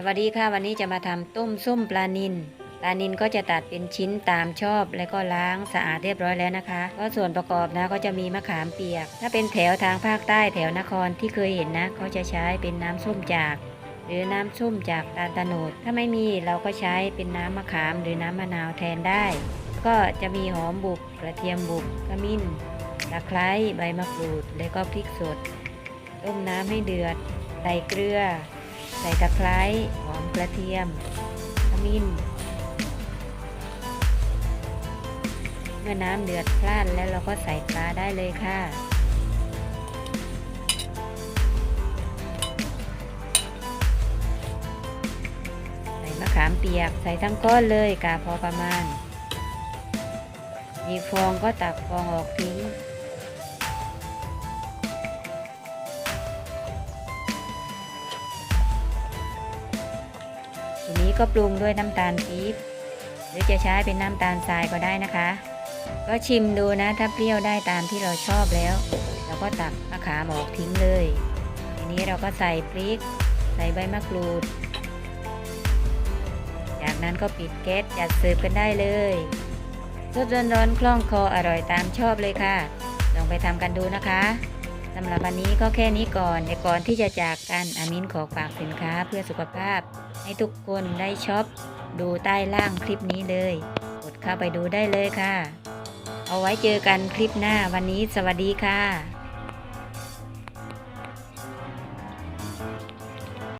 สวัสดีค่ะวันนี้จะมาทำต้มส้มปลานิลปลานิลก็จะตัดเป็นชิ้นตามชอบ แล้วก็ล้างสะอาดเรียบร้อยแล้วนะคะก็ส่วนประกอบนะก็จะมีมะขามเปียก ถ้าเป็นแถวทางภาคใต้แถวนครที่เคยเห็นนะเขาจะใช้เป็นน้ำส้มจาก หรือน้ำส้มจากตาลตะโนดถ้าไม่มีเราก็ใช้เป็นน้ำมะขามหรือน้ำมะนาวแทนได้ ก็จะมีหอมบุกกระเทียมบุกขมิ้นตะไคร้ใบมะกรูด แล้วก็พริกสด ต้มน้ำให้เดือดใส่เกลือ ใส่ตะไคร้หอมกระเทียมขมิ้น เมื่อน้ำเดือดพล่านแล้วเราก็ใส่ปลาได้เลยค่ะใส่มะขามเปียกใส่ทั้งก้อนเลยกาพอประมาณ มีฟองก็ตักฟองออกทิ้ง ก็ปรุงด้วยน้ำตาลปี๊บหรือจะใช้เป็นน้ำตาลทรายก็ได้นะคะ ก็ชิมดูนะถ้าเปรี้ยวได้ตามที่เราชอบแล้วเราก็ตักมะขามออกทิ้งเลย ทีนี้เราก็ใส่พริก ใส่ใบมะกรูด จากนั้นก็ปิดแก๊สจัดเสิร์ฟกันได้เลยสดร้อนๆคล่องคออร่อยตามชอบเลยค่ะ ลองไปทำกันดูนะคะ สำหรับวันนี้ก็แค่นี้ก่อนในก่อนที่จะจากกันอามินขอฝากสินค้าเพื่อสุขภาพ ให้ทุกคนได้ช็อปดูใต้ล่างคลิปนี้เลย กดเข้าไปดูได้เลยค่ะ เอาไว้เจอกันคลิปหน้าวันนี้สวัสดีค่ะ